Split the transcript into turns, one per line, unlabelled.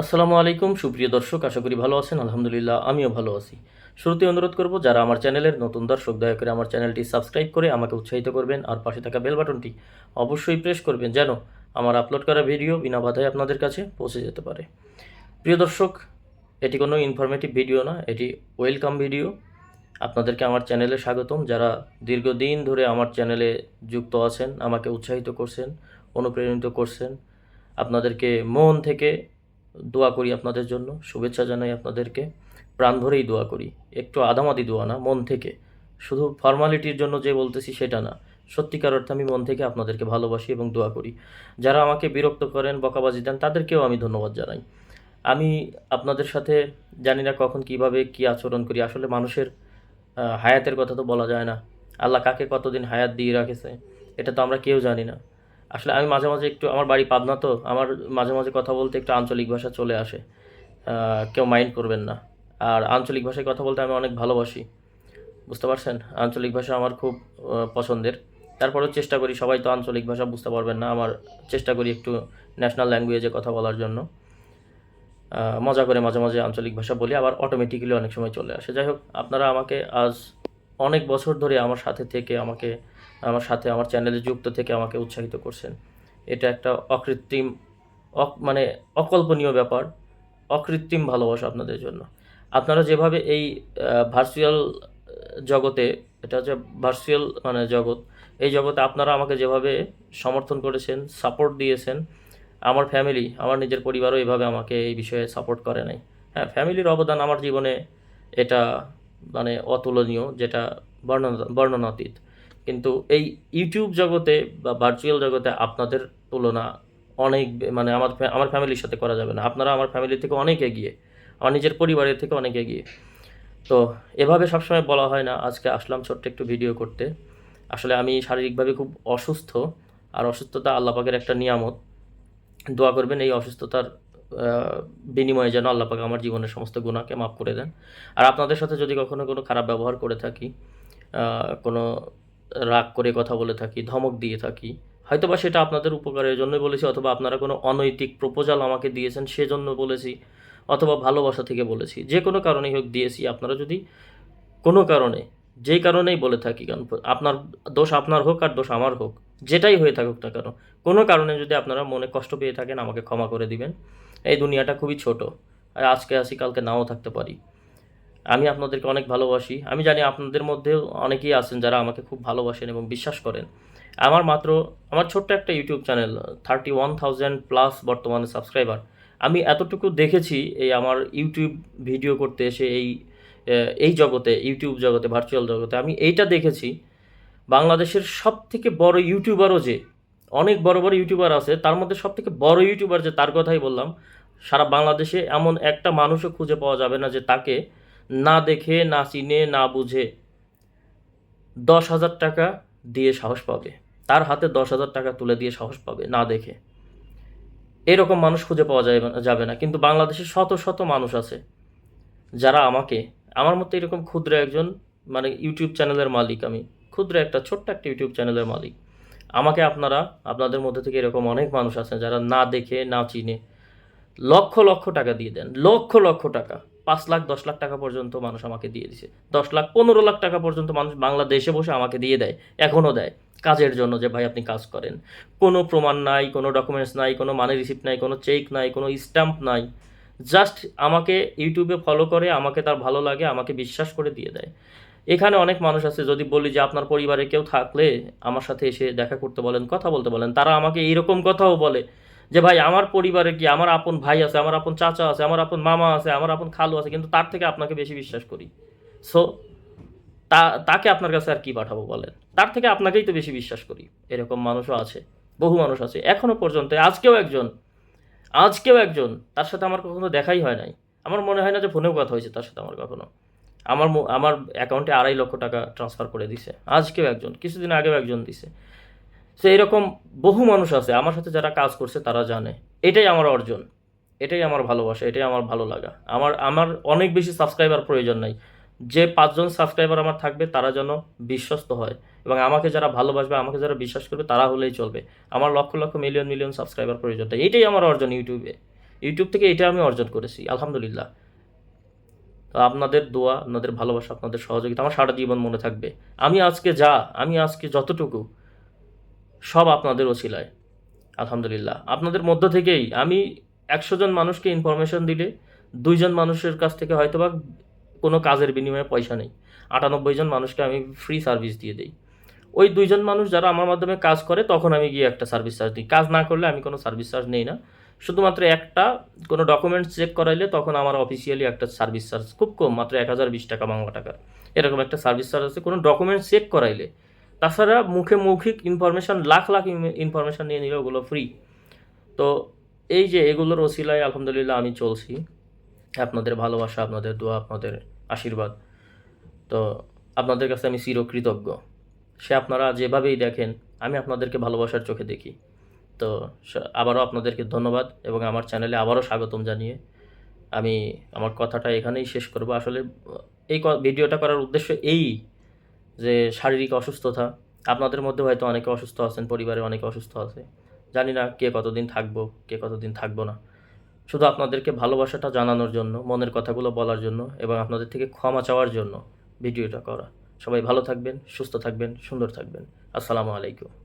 আসসালামু আলাইকুম, সুপ্রিয় দর্শক, আশা করি ভালো আছেন, আলহামদুলিল্লাহ, আমিও ভালো আছি। শুরুতে অনুরোধ করব, যারা আমার চ্যানেলের নতুন দর্শক, দয়া করে আমার চ্যানেলটি সাবস্ক্রাইব করে আমাকে উৎসাহিত করবেন আর পাশে থাকা বেল বাটনটি অবশ্যই প্রেস করবেন, যেন আমার আপলোড করা ভিডিও বিনা বাধায় আপনাদের কাছে পৌঁছে যেতে পারে। প্রিয় দর্শক, এটি কোনো ইনফরমেটিভ ভিডিও না, এটি ওয়েলকাম ভিডিও আপনাদেরকে আমার চ্যানেলে স্বাগতম। যারা দীর্ঘদিন ধরে আমার চ্যানেলে যুক্ত আছেন, আমাকে উৎসাহিত করছেন অনুপ্রেরিত করছেন, আপনাদেরকে মন থেকে দোয়া করি আপনাদের জন্য, শুভেচ্ছা জানাই আপনাদেরকে। প্রাণ ভরেই দোয়া করি। একটু আদামাদি দোয়া না, মন থেকে। শুধু ফর্মালিটির জন্য যে বলতেছি সেটা না। সত্যিকার অর্থে আমি মন থেকে আপনাদেরকে ভালোবাসি এবং দোয়া করি। যারা আমাকে বিরক্ত করেন, বকাবাজি দেন, তাদেরকেও আমি ধন্যবাদ জানাই। আমি আপনাদের সাথে জানি না কখন কীভাবে কি আচরণ করি। আসলে মানুষের হায়াতের কথা তো বলা যায় না। আল্লাহ কাকে কতদিন হায়াত দিয়ে রাখেছে, এটা তো আমরা কেউ জানি না। আসলে আমি মাঝে মাঝে একটু, আমার বাড়ি পাবনা তো, আমার মাঝে মাঝে কথা বলতে একটু আঞ্চলিক ভাষা চলে আসে। কেউ মাইন্ড করবেন না। আর আঞ্চলিক ভাষায় কথা বলতে আমি অনেক ভালোবাসি। বুঝতে পারছেন? আঞ্চলিক ভাষা আমার খুব পছন্দের। তারপরেও চেষ্টা করি, সবাই তো আঞ্চলিক ভাষা বুঝতে পারবেন না। আমার চেষ্টা করি একটু ন্যাশনাল ল্যাঙ্গুয়েজে কথা বলার জন্য। মজা করে মাঝে মাঝে আঞ্চলিক ভাষা বলি, আবার অটোমেটিক্যালি অনেক সময় চলে আসে। যাই হোক, আপনারা আমাকে আজ অনেক বছর ধরে আমার সাথে থেকে আমাকে আমার সাথে আমার চ্যানেলে যুক্ত থেকে আমাকে উৎসাহিত করছেন। এটা একটা অকৃত্রিম, অক- মানে অকল্পনীয় ব্যাপার, অকৃত্রিম ভালোবাসা আপনাদের জন্য। আপনারা যেভাবে এই ভার্চুয়াল জগতে, এটা হচ্ছে ভার্চুয়াল মানে জগৎ, এই জগতে আপনারা আমাকে যেভাবে সমর্থন করেছেন সাপোর্ট দিয়েছেন, আমার ফ্যামিলি আমার নিজের পরিবারও এভাবে আমাকে এই বিষয়ে সাপোর্ট করে নাই। হ্যাঁ ফ্যামিলির অবদান আমার জীবনে এটা মানে অতুলনীয়, যেটা বর্ণনা, বর্ণনাতীত। কিন্তু এই ইউটিউব জগতে বা ভার্চুয়াল জগতে আপনাদের তুলনা অনেক মানে আমার আমার ফ্যামিলির সাথে করা যাবে না। আপনারা আমার ফ্যামিলি থেকে অনেক এগিয়ে, আমার নিজের পরিবারের থেকে অনেক এগিয়ে। তো এভাবে সবসময় বলা হয় না, আজকে আসলাম ছোট্ট একটু ভিডিও করতে। আসলে আমি শারীরিকভাবে খুব অসুস্থ, আর অসুস্থতা আল্লাহ পাকের একটা নিয়ামত। দোয়া করবেন এই অসুস্থতার বিনিময়ে যেন আল্লাহ পাক আমার জীবনের সমস্ত গুণাকে মাফ করে দেন। আর আপনাদের সাথে যদি কখনো কোনো খারাপ ব্যবহার করে থাকি কোনো রাগ করে কথা বলে থাকি, ধমক দিয়ে থাকি। হয়তোবা সেটা আপনাদের উপকারের জন্যই বলেছি অথবা আপনারা কোনো অনৈতিক প্রপোজাল আমাকে দিয়েছেন সেজন্য বলেছি অথবা ভালোবাসা থেকে বলেছি। যে কোনো কারণেই হোক দিয়েছি। আপনারা যদি কোনো কারণে, যেই কারণেই বলে থাকি কারণ আপনার দোষ আপনার হোক আর দোষ আমার হোক, যেটাই হয়ে থাকুক না কেন, কোনো কারণে যদি আপনারা মনে কষ্ট পেয়ে থাকেন আমাকে ক্ষমা করে দিবেন। এই দুনিয়াটা খুবই ছোট। আজকে আসি, কালকে নাও থাকতে পারি। আমি আপনাদেরকে অনেক ভালোবাসি। আমি জানি আপনাদের মধ্যেও অনেকেই আছেন যারা আমাকে খুব ভালোবাসেন এবং বিশ্বাস করেন। আমার মাত্র, আমার ছোট্ট একটা YouTube channel thirty one thousand plus বর্তমানে সাবস্ক্রাইবার আমি এতটুকু দেখেছি এই আমার ইউটিউব ভিডিও করতে এসে এই এই জগতে, ইউটিউব জগতে ভার্চুয়াল জগতে। আমি এইটা দেখেছি। বাংলাদেশের সব থেকে বড় ইউটিউবারও যে, অনেক বড় বড় ইউটিউবার আছে, তার মধ্যে সব থেকে বড় ইউটিউবার যে, তার কথাই বললাম। সারা বাংলাদেশে এমন একটা মানুষও খুঁজে পাওয়া যাবে না যে তাকে না দেখে, না চিনে, না বুঝে দশ হাজার টাকা দিয়ে সাহস পাবে। তার হাতে দশ হাজার টাকা তুলে দিয়ে সাহস পাবে, না দেখে। এরকম মানুষ খুঁজে পাওয়া যাবে যাবে না। কিন্তু বাংলাদেশে শত শত মানুষ আছে যারা আমাকে, আমার মতো এরকম ক্ষুদ্র একজন মানে ইউটিউব চ্যানেলের মালিক আমি, ক্ষুদ্র একটা, ছোট্ট একটা ইউটিউব চ্যানেলের মালিক। আমাকে আপনারা, আপনাদের মধ্যে থেকে এরকম অনেক মানুষ আছেন যারা না দেখে, না চিনে, লক্ষ লক্ষ টাকা দিয়ে দেন, লক্ষ লক্ষ টাকা। পাঁচ লাখ, দশ লাখ টাকা পর্যন্ত মানুষ আমাকে দিয়ে দিছে। দশ লাখ, পনেরো লাখ টাকা পর্যন্ত মানুষ বাংলাদেশে বসে আমাকে দিয়ে দেয়, এখনও দেয় কাজের জন্য যে, ভাই, আপনি কাজ করেন। কোনো প্রমাণ নাই, কোনো ডকুমেন্টস নাই, কোনো মানি রিসিপ্ট নাই, কোনো চেক নাই, কোনো স্ট্যাম্প নাই। জাস্ট আমাকে ইউটিউবে ফলো করে, আমাকে তার ভালো লাগে, আমাকে বিশ্বাস করে দিয়ে দেয়। এখানে অনেক মানুষ আছে যদি বলি যে, আপনার পরিবারে কেউ থাকলে আমার সাথে এসে দেখা করতে বলেন, কথা বলতে বলেন। তারা আমাকে এইরকম কথাও বলে। যে ভাই, আমার পরিবারে কি আমার আপন ভাই আছে, আমার আপন চাচা আছে, আমার আপন মামা আছে, আমার আপন খালু আছে, কিন্তু তার থেকে আপনাকে বেশি বিশ্বাস করি। সো তা, তাকে আপনার কাছে আর কি পাঠাবো বলেন? তার থেকে আপনাকেই তো বেশি বিশ্বাস করি। এরকম মানুষও আছে, বহু মানুষ আছে। এখনও পর্যন্ত, আজকেও একজন আজকেও একজন, তার সাথে আমার কখনো দেখাই হয় নাই। আমার মনে হয় না যে ফোনেও কথা হয়েছে তার সাথে আমার কখনো। আমার আমার অ্যাকাউন্টে আড়াই লক্ষ টাকা ট্রান্সফার করে দিছে। আজকেও একজন, কিছুদিন আগেও একজন দিছে। সো এরকম বহু মানুষ আছে, আমার সাথে যারা কাজ করছে তারা জানে। এটাই আমার অর্জন। এটাই আমার ভালোবাসা, এটাই আমার ভালো লাগা। আমার আমার অনেক বেশি সাবস্ক্রাইবার প্রয়োজন নাই। যে পাঁচজন সাবস্ক্রাইবার আমার থাকবে, তারা যেন বিশ্বস্ত হয়। এবং আমাকে যারা ভালোবাসবে, আমাকে যারা বিশ্বাস করবে, তারা হলেই চলবে। আমার lakh lakh million million subscriber প্রয়োজন। নেই এটাই আমার অর্জন ইউটিউবে। ইউটিউব থেকে এটা আমি অর্জন করেছি, আলহামদুলিল্লাহ। তো আপনাদের দোয়া, আপনাদের ভালোবাসা, আপনাদের সহযোগিতা, আমার সারা জীবন মনে থাকবে। আমি আজকে যা, আমি আজকে যতটুকু সব আপনাদের ওসিলায়। আলহামদুলিল্লাহ। আপনাদের মধ্য থেকেই আমি একশো জন মানুষকে ইনফরমেশন দিলে দুইজন মানুষের কাছ থেকে হয়তো বা কোনো কাজের বিনিময়ে পয়সা নেই। আটানব্বই জন মানুষকে আমি ফ্রি সার্ভিস দিয়ে দিই। ওই দুইজন মানুষ যারা আমার মাধ্যমে কাজ করে, তখন আমি গিয়ে একটা সার্ভিস চার্জ দিই। কাজ না করলে আমি কোনো সার্ভিস চার্জ নেই না। শুধুমাত্র একটা কোনো ডকুমেন্টস চেক করাইলে তখন আমার অফিসিয়ালি একটা সার্ভিস চার্জ খুব কম, মাত্র এক হাজার বিশ টাকা বাংলা টাকা এরকম একটা সার্ভিস চার্জ আছে। কোনো ডকুমেন্টস চেক করাইলে তাছাড়া মুখে মৌখিক ইনফরমেশান লাখ লাখ ইনফরমেশান নিয়ে নিলে ওগুলো ফ্রি তো এই যে এগুলোর ওসিলায় আলহামদুলিল্লাহ আমি চলছি। আপনাদের ভালোবাসা, আপনাদের দোয়া, আপনাদের আশীর্বাদ। তো আপনাদের কাছে আমি চিরকৃতজ্ঞ। সে আপনারা যেভাবেই দেখেন, আমি আপনাদেরকে ভালোবাসার চোখে দেখি। তো আবারও আপনাদেরকে ধন্যবাদ এবং আমার চ্যানেলে আবারও স্বাগতম জানিয়ে আমি আমার কথাটা এখানেই শেষ করব। আসলে এই ভিডিওটা করার উদ্দেশ্য এই। যে শারীরিক অসুস্থতা, আপনাদের মধ্যে হয়তো অনেকে অসুস্থ আছেন, পরিবারে অনেকে অসুস্থ আছে। জানি না কে কতদিন থাকব, কে কতদিন থাকব না। শুধু আপনাদেরকে ভালোবাসাটা জানানোর জন্য, মনের কথাগুলো বলার জন্য এবং আপনাদের থেকে ক্ষমা চাওয়ার জন্য ভিডিওটা করা। সবাই ভালো থাকবেন, সুস্থ থাকবেন, সুন্দর থাকবেন। আসসালামু আলাইকুম।